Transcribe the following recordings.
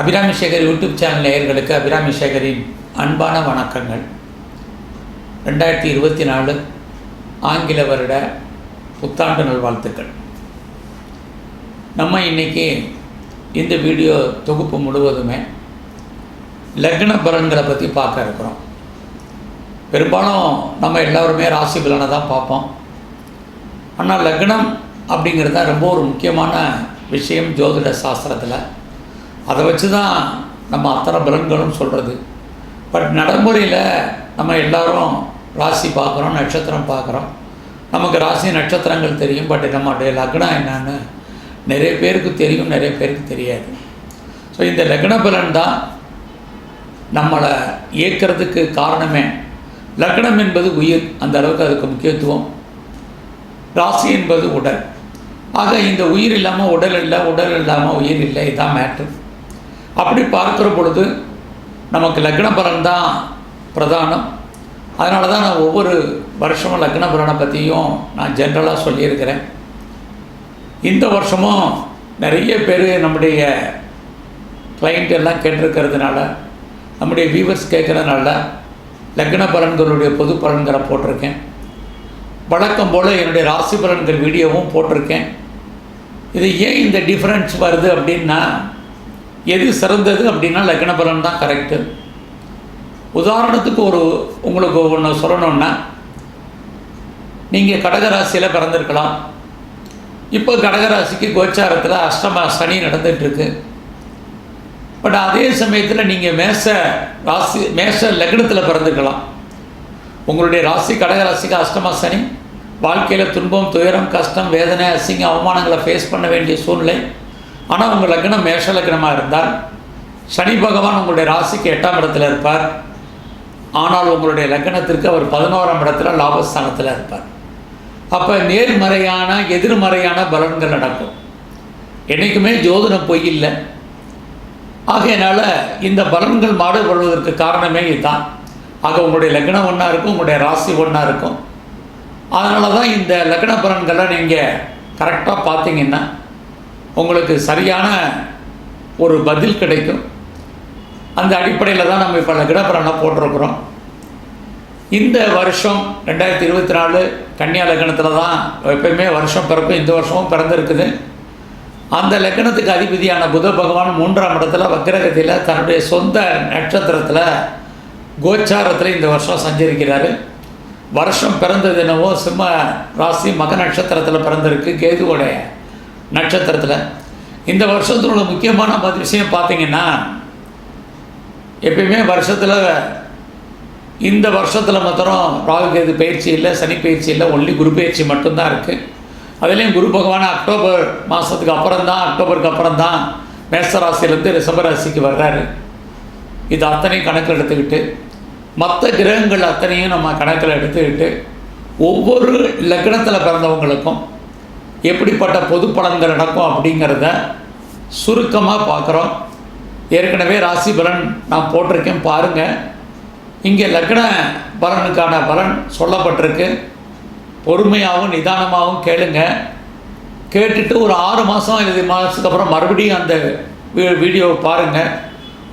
Abirami Sekar YouTube channel நேயர்களுக்கு அபிராமி சேகரின் அன்பான வணக்கங்கள். ரெண்டாயிரத்தி இருபத்தி நாலு ஆங்கில வருட புத்தாண்டு நல்வாழ்த்துக்கள். நம்ம இன்னைக்கு இந்த வீடியோ தொகுப்பு முழுவதுமே லக்ன பலன்களை பற்றி பார்க்க இருக்கிறோம். பெரும்பாலும் நம்ம எல்லோருமே ராசி பலனை தான் பார்ப்போம். ஆனால் லக்னம் அப்படிங்கிறது தான் ரொம்ப ஒரு முக்கியமான விஷயம் ஜோதிட சாஸ்திரத்தில். அதை வச்சு தான் நம்ம அத்தனை பலன்களும் சொல்கிறது பட் நடைமுறையில் நம்ம எல்லாரும் ராசி பார்க்குறோம் நட்சத்திரம் பார்க்குறோம். நமக்கு ராசி நட்சத்திரங்கள் தெரியும் பட் நம்மளுடைய லக்னம் என்னன்னு நிறைய பேருக்கு தெரியும் நிறைய பேருக்கு தெரியாது. ஸோ இந்த லக்ன பலன் தான் நம்மளை இயக்கிறதுக்கு காரணமே. லக்னம் என்பது உயிர் அந்த அளவுக்கு அதுக்கு முக்கியத்துவம். ராசி என்பது உடல். ஆக இந்த உயிர் இல்லாமல் உடல் இல்லை உடல் இல்லாமல் உயிர் இல்லை இதுதான் மேட்ரு அப்படி பார்க்குற பொழுது நமக்கு லக்ன பலன் தான் பிரதானம். அதனால தான் நான் ஒவ்வொரு வருஷமும் லக்ன பலனை பற்றியும் நான் ஜென்ரலாக சொல்லியிருக்கிறேன். இந்த வருஷமும் நிறைய பேர் நம்முடைய கிளைண்ட் எல்லாம் கேட்டிருக்கிறதுனால நம்முடைய வியூவர்ஸ் கேட்குறதுனால லக்ன பலன்களுடைய பொது பலன்களை போட்டிருக்கேன். வழக்கம் போல் என்னுடைய ராசி பலன்கள் வீடியோவும் போட்டிருக்கேன். இது ஏன் இந்த டிஃப்ரென்ஸ் வருது அப்படின்னா எது சிறந்தது அப்படின்னா லக்ன பலன் தான் கரெக்டு உதாரணத்துக்கு ஒரு உங்களுக்கு ஒன்று சொல்லணுன்னா நீங்கள் கடகராசியில் பிறந்திருக்கலாம். இப்போ கடகராசிக்கு கோச்சாரத்தில் அஷ்டம சனி நடந்துகிட்ருக்கு பட் அதே சமயத்தில் நீங்கள் மேச ராசி மேச லக்னத்தில் பிறந்திருக்கலாம். உங்களுடைய ராசி கடகராசிக்கு அஷ்டம சனி. வாழ்க்கையில் துன்பம் துயரம் கஷ்டம் வேதனை அசிங்க அவமானங்களை ஃபேஸ் பண்ண வேண்டிய சூழ்நிலை. ஆனால் உங்கள் லக்னம் மேஷ லக்னமாக இருந்தால் சனி பகவான் உங்களுடைய ராசிக்கு எட்டாம் இடத்துல இருப்பார். ஆனால் உங்களுடைய லக்னத்திற்கு அவர் பதினோராம் இடத்துல லாபஸ்தானத்தில் இருப்பார். அப்போ நேர்மறையான எதிர்மறையான பலன்கள் நடக்கும். என்றைக்குமே ஜோதிடம் பொய் இல்லை. ஆகையினால இந்த பலன்கள் மாடுபடுவதற்கு காரணமே இதுதான். ஆக உங்களுடைய லக்னம் ஒன்றா இருக்கும் உங்களுடைய ராசி ஒன்றா இருக்கும். அதனால தான் இந்த லக்ன பலன்களை நீங்கள் கரெக்டாக பார்த்தீங்கன்னா உங்களுக்கு சரியான ஒரு பதில் கிடைக்கும். அந்த அடிப்படையில் தான் நம்ம இப்போ லக்ன போட்டிருக்கிறோம். இந்த வருஷம் ரெண்டாயிரத்தி இருபத்தி நாலு கன்னியா லக்னத்தில் தான் எப்பயுமே வருஷம் பிறப்பு இந்த வருஷமும் பிறந்திருக்குது. அந்த லக்னத்துக்கு அதிபதியான புத பகவான் மூன்றாம் இடத்துல வக்கிரகத்தில் தன்னுடைய சொந்த நட்சத்திரத்தில் கோச்சாரத்தில் இந்த வருஷம் சஞ்சரிக்கிறார். வருஷம் பிறந்தது என்னவோ சிம்ம ராசி மக நட்சத்திரத்தில் பிறந்திருக்கு கேதுவோடைய. நட்சத்திரத்தில். இந்த வருஷத்தினோட முக்கியமான மதி விஷயம் பார்த்தீங்கன்னா எப்பயுமே வருஷத்தில் இந்த வருஷத்தில் மாத்திரம் ராகு கேது பயிற்சி இல்லை சனி பயிற்சி இல்லை ஒன்லி குரு பயிற்சி மட்டும்தான் இருக்குது அதுலேயும் குரு பகவான் அக்டோபர் மாதத்துக்கு அப்புறம் தான் அக்டோபருக்கு அப்புறம் தான் மேசராசிலேருந்து ரிஷபராசிக்கு வர்றாரு. இது அத்தனையும் கணக்கில் எடுத்துக்கிட்டு மற்ற கிரகங்கள் அத்தனையும் நம்ம கணக்கில் எடுத்துக்கிட்டு ஒவ்வொரு லக்னத்தில் பிறந்தவங்களுக்கும் எப்படிப்பட்ட பொது பலன்கள் நடக்கும் அப்படிங்கிறத சுருக்கமாக பார்க்குறோம். ஏற்கனவே ராசி பலன் நான் போட்டிருக்கேன் பாருங்கள் இங்கே லக்ன பலனுக்கான பலன் சொல்லப்பட்டிருக்கு. பொறுமையாகவும் நிதானமாகவும் கேளுங்க. கேட்டுட்டு ஒரு ஆறு மாதம் இது மாதத்துக்கு அப்புறம் மறுபடியும் அந்த வீ- வீடியோவை பாருங்கள்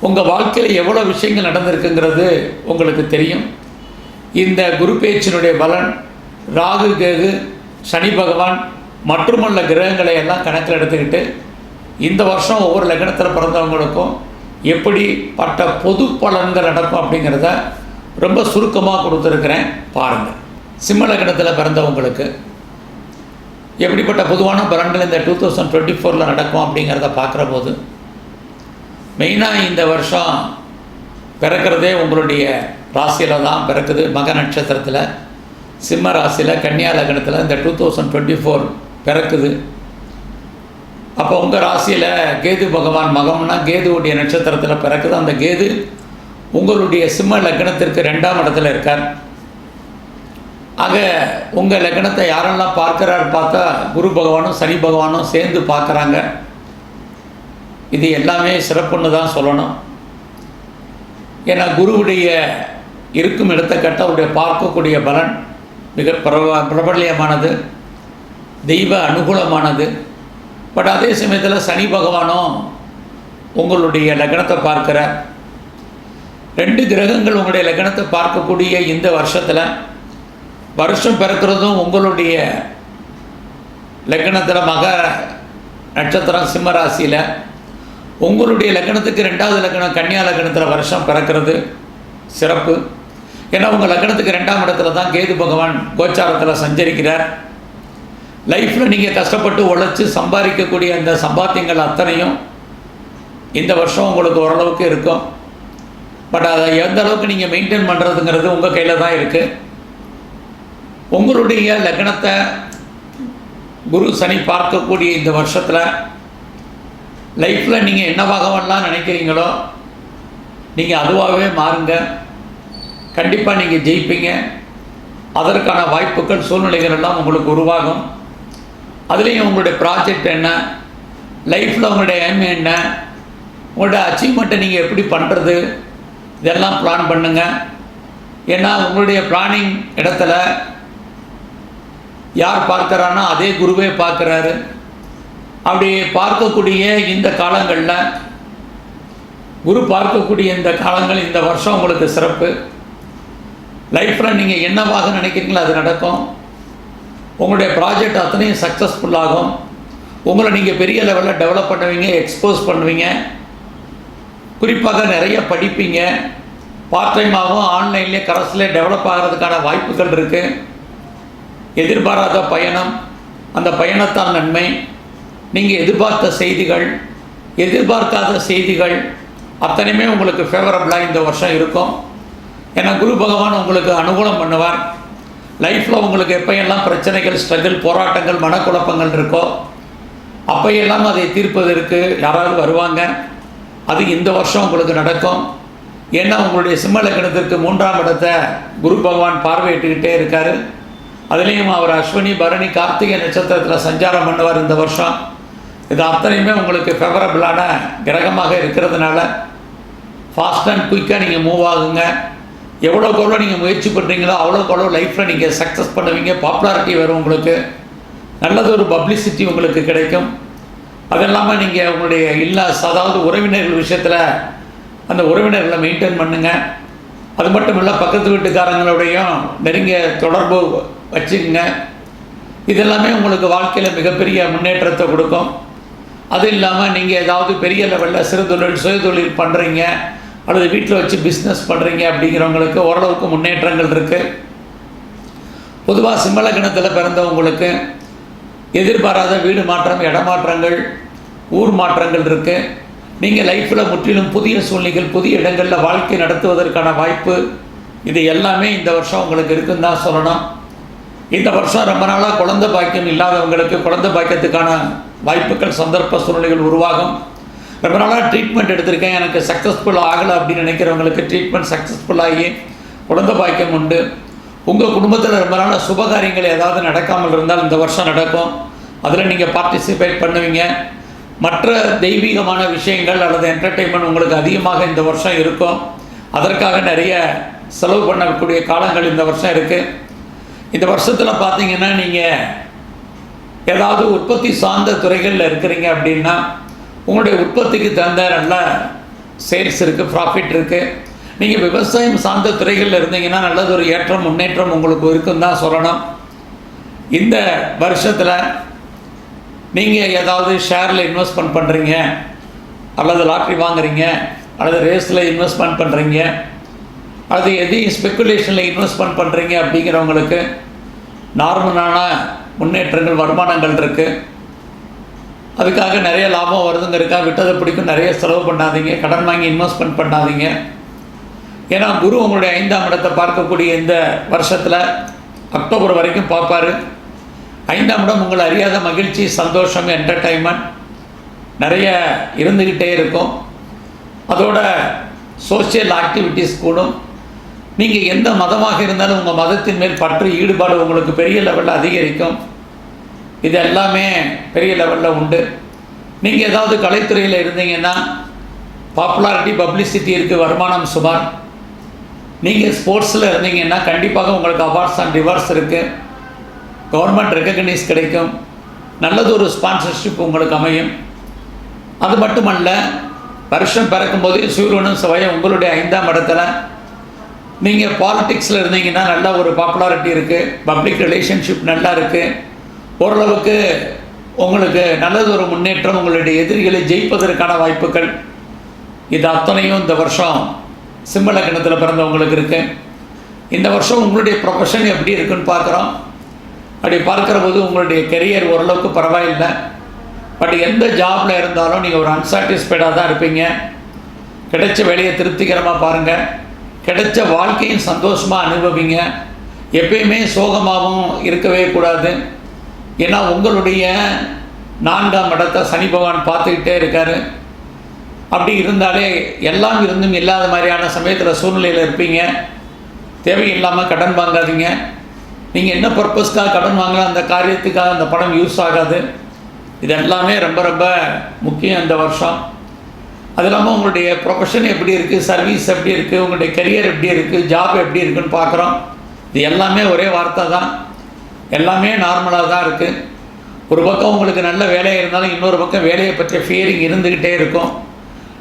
உங்கள் வாழ்க்கையில் எவ்வளோ விஷயங்கள் நடந்திருக்குங்கிறது உங்களுக்கு தெரியும். இந்த குரு பேச்சினுடைய பலன் ராகு கேது சனி பகவான் மற்றுமுள்ள கிரகங்களை எல்லாம் கணக்கில் எடுத்துக்கிட்டு இந்த வருஷம் ஒவ்வொரு லக்னத்தில் பிறந்தவங்களுக்கும் எப்படிப்பட்ட பொது பலன்கள் நடக்கும் அப்படிங்கிறத ரொம்ப சுருக்கமாக கொடுத்துருக்குறேன் பாருங்கள் சிம்ம லக்னத்தில் பிறந்தவங்களுக்கு எப்படிப்பட்ட பொதுவான பலன்கள் இந்த டூ தௌசண்ட் டுவெண்ட்டி ஃபோரில் நடக்கும் அப்படிங்கிறத பார்க்குற போது மெயினாக இந்த வருஷம் பிறக்கிறதே உங்களுடைய ராசியில் தான் பிறக்குது. மக நட்சத்திரத்தில் சிம்ம ராசியில் கன்னியா லக்னத்தில் இந்த டூ தௌசண்ட் டுவெண்ட்டி ஃபோர் பிறக்குது. அப்போ உங்கள் ராசியில் கேது பகவான் மகம்னா கேதுவுடைய நட்சத்திரத்தில் பிறக்குது. அந்த கேது உங்களுடைய சிம்ம லக்னத்திற்கு ரெண்டாம் இடத்துல இருக்கார். ஆக உங்கள் லக்னத்தை யாரெல்லாம் பார்க்குறாரு பார்த்தா குரு பகவானும் சனி பகவானும் சேர்ந்து பார்க்குறாங்க. இது எல்லாமே சிறப்புன்னு தான் சொல்லணும். ஏன்னா குருவுடைய இருக்கும் இடத்தை கட்ட அவருடைய பார்க்கக்கூடிய பலன் மிக பிரப பிரபல்யமானது. தெய்வ அனுகூலமானது. பட் அதே சமயத்தில் சனி பகவானும் உங்களுடைய லக்னத்தை பார்க்குற ரெண்டு கிரகங்கள் உங்களுடைய லக்னத்தை பார்க்கக்கூடிய இந்த வருஷத்தில் வருஷம் பிறக்கிறதும் உங்களுடைய லக்னத்தில் மக நட்சத்திரம் சிம்ம ராசியில் உங்களுடைய லக்னத்துக்கு ரெண்டாவது லக்னம் கன்னியா லக்னத்தில் வருஷம் பிறக்கிறது. சிறப்பு. ஏன்னா உங்கள் லக்னத்துக்கு ரெண்டாம் இடத்துல தான் கேது பகவான் கோச்சாரத்தில் சஞ்சரிக்கிறார். லைஃப்பில் நீங்கள் கஷ்டப்பட்டு உழைச்சி சம்பாதிக்கக்கூடிய அந்த சம்பாத்தியங்கள் அத்தனையும் இந்த வருஷம் உங்களுக்கு ஓரளவுக்கு இருக்கும். பட் அதை எந்த அளவுக்கு நீங்கள் மெயின்டைன் பண்ணுறதுங்கிறது உங்கள் கையில் தான் இருக்குது உங்களுடைய லக்னத்தை குரு சனி பார்க்கக்கூடிய இந்த வருஷத்தில் லைஃப்பில் நீங்கள் என்னவாகவெல்லாம் நினைக்கிறீங்களோ நீங்கள் அதுவாகவே மாறுங்க. கண்டிப்பாக நீங்கள் ஜெயிப்பீங்க. அதற்கான வாய்ப்புகள் சூழ்நிலைகள் எல்லாம் உங்களுக்கு உருவாகும். அதுலேயும் உங்களுடைய ப்ராஜெக்ட் என்ன? லைஃப்பில் உங்களுடைய எய்ம் என்ன? உங்களுடைய அச்சீவ்மெண்ட்டை நீங்கள் எப்படி பண்ணுறது இதெல்லாம் பிளான் பண்ணுங்கள் ஏன்னா உங்களுடைய பிளானிங் இடத்துல யார் பார்க்குறானோ அதே குருவே பார்க்குறாரு. அப்படி பார்க்கக்கூடிய இந்த காலங்களில் குரு பார்க்கக்கூடிய இந்த காலங்கள் இந்த வருஷம் உங்களுக்கு சிறப்பு. லைஃப்பில் நீங்கள் என்னவாக நினைக்கிறீங்களோ அது நடக்கும். உங்களுடைய ப்ராஜெக்ட் அத்தனையும் சக்ஸஸ்ஃபுல்லாகும் உங்களை நீங்கள் பெரிய லெவலில் டெவலப் பண்ணுவீங்க எக்ஸ்போஸ் பண்ணுவீங்க. குறிப்பாக நிறைய படிப்பீங்க. பார்ட் டைமாகவும் ஆன்லைன்லேயே கரஸ்லேயே டெவலப் ஆகிறதுக்கான வாய்ப்புகள் இருக்குது எதிர்பாராத பயணம் அந்த பயணத்தால் நன்மை. நீங்கள் எதிர்பார்த்த செய்திகள் எதிர்பார்க்காத செய்திகள் அத்தனையுமே உங்களுக்கு ஃபேவரபுளாக இந்த வருஷம் இருக்கும். ஏன்னா குரு பகவான் உங்களுக்கு அனுகூலம் பண்ணுவார். லைஃப்பில் உங்களுக்கு எப்பையெல்லாம் பிரச்சனைகள் ஸ்ட்ரகிள் போராட்டங்கள் மனக்குழப்பங்கள் இருக்கோ அப்பையெல்லாம் அதை தீர்ப்பதற்கு யாராவது வருவாங்க? அது இந்த வருஷம் உங்களுக்கு நடக்கும். ஏன்னா உங்களுடைய சிம்மலக்கணத்திற்கு மூன்றாம் இடத்தை குரு பகவான் பார்வையிட்டுக்கிட்டே இருக்கார். அதுலேயும் அவர் அஸ்வினி பரணி கார்த்திகை நட்சத்திரத்தில் சஞ்சாரம் பண்ணுவார் இந்த வருஷம். இது அத்தனையுமே உங்களுக்கு ஃபேவரபிளான கிரகமாக இருக்கிறதுனால ஃபாஸ்ட் அண்ட் குயிக்காக நீங்கள் மூவ் ஆகுங்க. எவ்வளோக்கு எவ்வளோ நீங்கள் முயற்சி பண்ணுறீங்களோ அவ்வளோக்கு அவ்வளோ லைஃப்பில் நீங்கள் சக்ஸஸ் பண்ணுவீங்க பாப்புலாரிட்டி வரும் உங்களுக்கு. நல்லது ஒரு பப்ளிசிட்டி உங்களுக்கு கிடைக்கும். அது இல்லாமல் நீங்கள் உங்களுடைய இல்லாஸ் அதாவது உறவினர்கள் விஷயத்தில் அந்த உறவினர்களை மெயின்டைன் பண்ணுங்கள் அது மட்டும் இல்லை பக்கத்து வீட்டுக்காரங்களோடையும் நெருங்கிய தொடர்பு வச்சுக்கோங்க. இதெல்லாமே உங்களுக்கு வாழ்க்கையில் மிகப்பெரிய முன்னேற்றத்தை கொடுக்கும். அது இல்லாமல் நீங்கள் ஏதாவது பெரிய லெவலில் சிறு தொழில் சுய தொழில் பண்ணுறீங்க அல்லது வீட்டில் வச்சு பிஸ்னஸ் பண்ணுறீங்க அப்படிங்கிறவங்களுக்கு ஓரளவுக்கு முன்னேற்றங்கள் இருக்குது பொதுவாக சிம்மலக்கணத்தில் பிறந்தவங்களுக்கு எதிர்பாராத வீடு மாற்றம் இடமாற்றங்கள் ஊர் மாற்றங்கள் இருக்குது நீங்கள் லைஃப்பில் முற்றிலும் புதிய சூழ்நிலைகள் புதிய இடங்களில் வாழ்க்கை நடத்துவதற்கான வாய்ப்பு இது எல்லாமே இந்த வருஷம் உங்களுக்கு இருக்குன்னு தான் சொல்லணும். இந்த வருஷம் ரொம்ப நாளாக குழந்தை பாக்கியம் இல்லாதவங்களுக்கு குழந்தை பாக்கியத்துக்கான வாய்ப்புகள் சந்தர்ப்ப சூழ்நிலைகள் உருவாகும். ரொம்ப நாளாக ட்ரீட்மெண்ட் எடுத்திருக்கேன். எனக்கு சக்ஸஸ்ஃபுல் ஆகலை அப்படின்னு நினைக்கிறவங்களுக்கு ட்ரீட்மெண்ட் சக்ஸஸ்ஃபுல்லாகி குழந்தை பாக்கியம் உண்டு. உங்கள் குடும்பத்தில் ரொம்ப நாளாக சுபகாரியங்கள் ஏதாவது நடக்காமல் இருந்தால் இந்த வருஷம் நடக்கும். அதில் நீங்கள் பார்ட்டிசிபேட் பண்ணுவீங்க. மற்ற தெய்வீகமான விஷயங்கள் அல்லது என்டர்டெயின்மெண்ட் உங்களுக்கு அதிகமாக இந்த வருஷம் இருக்கும். அதற்காக நிறைய செலவு பண்ணக்கூடிய காலங்கள் இந்த வருஷம் இருக்குது இந்த வருஷத்தில் பார்த்தீங்கன்னா நீங்கள் ஏதாவது உற்பத்தி சார்ந்த துறைகளில் இருக்கிறீங்க அப்படின்னா உங்களுடைய உற்பத்திக்கு தகுந்த நல்ல சேல்ஸ் இருக்குது ப்ராஃபிட் இருக்குது நீங்கள் விவசாயம் சார்ந்த துறைகளில் இருந்தீங்கன்னா நல்லது ஒரு ஏற்றம் முன்னேற்றம் உங்களுக்கு இருக்குன்னு தான் சொல்லணும். இந்த வருஷத்தில் நீங்கள் ஏதாவது ஷேரில் இன்வெஸ்ட்மெண்ட் பண்ணுறீங்க அல்லது லாட்ரி வாங்குறீங்க அல்லது ரேஸில் இன்வெஸ்ட்மெண்ட் பண்ணுறீங்க அல்லது எதையும் ஸ்பெக்குலேஷனில் இன்வெஸ்ட்மெண்ட் பண்ணுறீங்க அப்படிங்கிறவங்களுக்கு நார்மலான முன்னேற்றங்கள் வருமானங்கள் இருக்குது அதுக்காக நிறைய லாபம் வருதுங்கிறதுக்காக விட்டதை பிடிக்கும். நிறைய செலவு பண்ணாதீங்க. கடன் வாங்கி இன்வெஸ்ட்மெண்ட் பண்ணாதீங்க. ஏன்னா குரு உங்களுடைய ஐந்தாம் இடத்தை பார்க்கக்கூடிய இந்த வருஷத்தில் அக்டோபர் வரைக்கும் பார்ப்பார். ஐந்தாம் இடம் உங்களை அறியாத மகிழ்ச்சி சந்தோஷம் என்டர்டைன்மெண்ட் நிறைய இருந்துக்கிட்டே இருக்கும். அதோட சோஷியல் ஆக்டிவிட்டீஸ் கூடும். நீங்கள் எந்த மதமாக இருந்தாலும் உங்கள் மதத்தின் மேல் பற்று ஈடுபாடு உங்களுக்கு பெரிய லெவலில் அதிகரிக்கும். இது எல்லாமே பெரிய லெவலில் உண்டு. நீங்கள் ஏதாவது கலைத்துறையில் இருந்தீங்கன்னா பாப்புலாரிட்டி பப்ளிசிட்டி இருக்குது வருமானம் சுமார். நீங்கள் ஸ்போர்ட்ஸில் இருந்தீங்கன்னா கண்டிப்பாக உங்களுக்கு அவார்ட்ஸ் அண்ட் ரிவார்ட்ஸ் இருக்குது கவர்மெண்ட் ரெக்கக்னைஸ் கிடைக்கும். நல்லது ஒரு ஸ்பான்சர்ஷிப் உங்களுக்கு அமையும். அது மட்டுமல்ல வருஷம் பிறக்கும்போது சூரியனும் செவ்வாயும் உங்களுடைய ஐந்தாம் இடத்துல. நீங்கள் பாலிட்டிக்ஸில் இருந்தீங்கன்னா நல்ல ஒரு பாப்புலாரிட்டி இருக்குது பப்ளிக் ரிலேஷன்ஷிப் நல்லா இருக்குது ஓரளவுக்கு உங்களுக்கு நல்லது ஒரு முன்னேற்றம் உங்களுடைய எதிரிகளை ஜெயிப்பதற்கான வாய்ப்புகள். இது அத்தனையும் இந்த வருஷம் சிம்ம கிணத்தில் பிறந்தவங்களுக்கு இருக்குது இந்த வருஷம் உங்களுடைய ப்ரொஃபஷன் எப்படி இருக்குன்னு பார்க்குறோம். அப்படி பார்க்குற போது உங்களுடைய கெரியர் ஓரளவுக்கு பரவாயில்லை. பட் எந்த ஜாபில் இருந்தாலும் நீங்கள் ஒரு அன்சாட்டிஸ்ஃபைடாக தான் இருப்பீங்க. கிடைச்ச வேலையை திருப்திகரமாக பாருங்கள் கிடைச்ச வாழ்க்கையும் சந்தோஷமாக அனுபவிங்க. எப்பயுமே சோகமாகவும் இருக்கவே கூடாது. ஏன்னா உங்களுடைய நான்காம் இடத்தை சனி பகவான் பார்த்துக்கிட்டே இருக்காரு. அப்படி இருந்தாலே எல்லாம் இருந்தும் இல்லாத மாதிரியான சமயத்தில் சூழ்நிலையில் இருப்பீங்க. தேவையில்லாமல் கடன் வாங்காதீங்க. நீங்கள் என்ன பர்பஸ்க்காக கடன் வாங்கலாம் அந்த காரியத்துக்காக அந்த பணம் யூஸ் ஆகாது. இது எல்லாமே ரொம்ப ரொம்ப முக்கியம் இந்த வருஷம். அது இல்லாமல் உங்களுடைய ப்ரொஃபஷன் எப்படி இருக்குது சர்வீஸ் எப்படி இருக்குது உங்களுடைய கெரியர் எப்படி இருக்குது ஜாப் எப்படி இருக்குன்னு பார்க்குறோம். இது எல்லாமே ஒரே வார்த்தை தான். எல்லாமே நார்மலாக தான் இருக்குது ஒரு பக்கம் உங்களுக்கு நல்ல வேலையாக இருந்தாலும் இன்னொரு பக்கம் வேலையை பற்றிய ஃபியரிங் இருந்துக்கிட்டே இருக்கும்.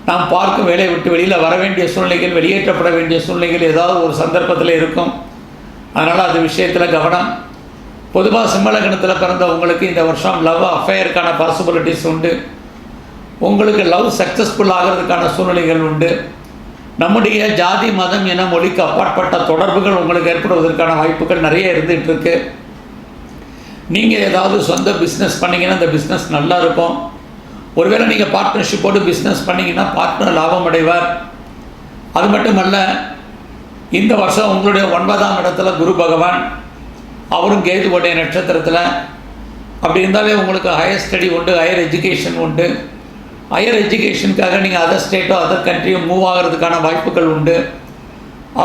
நாம் பார்க்கும் வேலையை விட்டு வெளியில் வர வேண்டிய சூழ்நிலைகள் வெளியேற்றப்பட வேண்டிய சூழ்நிலைகள் ஏதாவது ஒரு சந்தர்ப்பத்தில் இருக்கும். அதனால் அது விஷயத்தில் கவனம். பொதுவாக சிம்மலகணத்தில் பிறந்த உங்களுக்கு இந்த வருஷம் லவ் அஃபேருக்கான பாசிபிலிட்டிஸ் உண்டு. உங்களுக்கு லவ் சக்ஸஸ்ஃபுல் ஆகிறதுக்கான சூழ்நிலைகள் உண்டு. நம்முடைய ஜாதி மதம் என மொழிக்கு அப்பாற்பட்ட தொடர்புகள் உங்களுக்கு ஏற்படுவதற்கான வாய்ப்புகள் நிறைய இருந்துகிட்டு இருக்குது நீங்கள் ஏதாவது சொந்த பிஸ்னஸ் பண்ணிங்கன்னா அந்த பிஸ்னஸ் நல்லா இருக்கும் ஒருவேளை நீங்கள் பார்ட்னர்ஷிப்போடு பிஸ்னஸ் பண்ணிங்கன்னா பார்ட்னர் லாபம் அடைவார். அது மட்டுமல்ல இந்த வருஷம் உங்களுடைய ஒன்பதாம் இடத்துல குரு பகவான் அவரும் கேதுவோடைய நட்சத்திரத்தில். அப்படி இருந்தாலே உங்களுக்கு ஹையர் ஸ்டடி உண்டு ஹையர் எஜுகேஷன் உண்டு. ஹையர் எஜுகேஷனுக்காக நீங்கள் அதர் ஸ்டேட்டோ அதர் கண்ட்ரியோ மூவ் ஆகிறதுக்கான வாய்ப்புகள் உண்டு.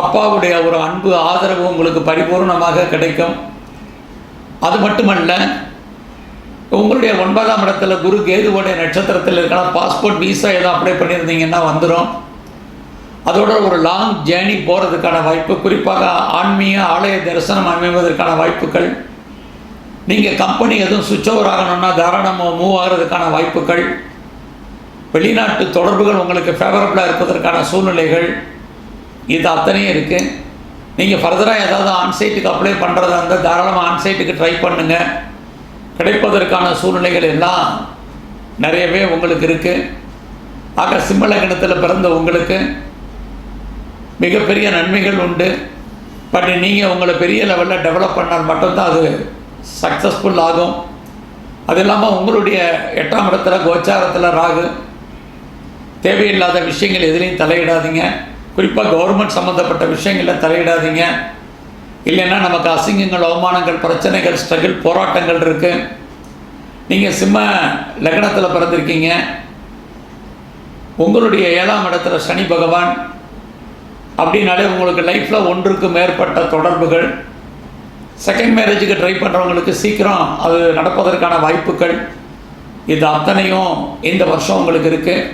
அப்பாவுடைய ஒரு அன்பு ஆதரவு உங்களுக்கு பரிபூர்ணமாக கிடைக்கும். அது மட்டுமல்ல உங்களுடைய ஒன்பதாம் இடத்துல குரு கேதுவோடைய நட்சத்திரத்தில் இருக்கலாம் பாஸ்போர்ட் விசா ஏதோ அப்ளை பண்ணியிருந்தீங்கன்னா வந்துடும் அதோட ஒரு லாங் ஜேர்னி போகிறதுக்கான வாய்ப்பு குறிப்பாக ஆன்மீக ஆலய தரிசனம் அமைவதற்கான வாய்ப்புகள். நீங்கள் கம்பெனி எதுவும் சுவிட்ச் ஓவர் ஆகணும்னா தாராளமாக மூவ் ஆகிறதுக்கான வாய்ப்புகள். வெளிநாட்டு தொடர்புகள் உங்களுக்கு ஃபேவரபுளாக இருப்பதற்கான சூழ்நிலைகள். இது அத்தனையும் இருக்குது நீங்கள் ஃபர்தராக ஏதாவது ஆன்சைட்டுக்கு அப்ளை பண்ணுறதா இருந்தால் தாராளமாக ஆன்சைட்டுக்கு ட்ரை பண்ணுங்கள் கிடைப்பதற்கான சூழ்நிலைகள் எல்லாம் நிறையவே உங்களுக்கு இருக்குது ஆக சிம்மலகணத்தில் பிறந்த உங்களுக்கு மிகப்பெரிய நன்மைகள் உண்டு. பட் நீங்கள் உங்களை பெரிய லெவலில் டெவலப் பண்ணால் மட்டும்தான் அது சக்ஸஸ்ஃபுல் ஆகும். அது இல்லாமல் உங்களுடைய எட்டாம் இடத்துல கோச்சாரத்தில் ராகு தேவையில்லாத விஷயங்கள் எதுலேயும் தலையிடாதீங்க. குறிப்பாக கவர்மெண்ட் சம்மந்தப்பட்ட விஷயங்களில் தலையிடாதீங்க. இல்லைன்னா நமக்கு அசிங்கங்கள் அவமானங்கள் பிரச்சனைகள் ஸ்ட்ரகிள் போராட்டங்கள் இருக்குது நீங்கள் சிம்ம லக்னத்தில் பிறந்திருக்கீங்க. உங்களுடைய ஏழாம் இடத்துல சனி பகவான். அப்படின்னாலே உங்களுக்கு லைஃப்பில் ஒன்றுக்கு மேற்பட்ட தொடர்புகள். செகண்ட் மேரேஜுக்கு ட்ரை பண்ணுறவங்களுக்கு சீக்கிரம் அது நடப்பதற்கான வாய்ப்புகள். இது அத்தனையும் இந்த வருஷம் உங்களுக்கு இருக்குது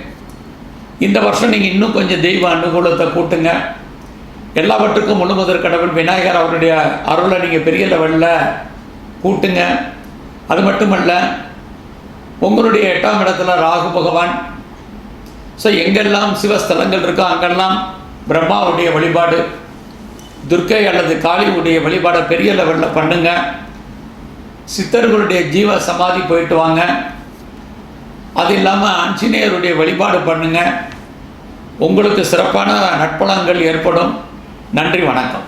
இந்த வருஷம் நீங்கள் இன்னும் கொஞ்சம் தெய்வ அனுகூலத்தை கூட்டுங்க. எல்லாவற்றுக்கும் முழுமுதற் கடவுள் விநாயகர் அவருடைய அருளை நீங்கள் பெரிய லெவலில் கூட்டுங்க. அது மட்டுமல்ல உங்களுடைய எட்டாம் இடத்துல ராகு பகவான். ஸோ எங்கெல்லாம் சிவஸ்தலங்கள் இருக்கோ அங்கெல்லாம் பிரம்மாவுடைய வழிபாடு துர்க்கை அல்லது காளியுடைய வழிபாடை பெரிய லெவலில் பண்ணுங்க. சித்தர்களுடைய ஜீவ சமாதி போயிட்டு வாங்க. அது இல்லாமல் ஆஞ்சநேயருடைய வழிபாடு பண்ணுங்கள் உங்களுக்கு சிறப்பான நட்பலங்கள் ஏற்படும். நன்றி வணக்கம்.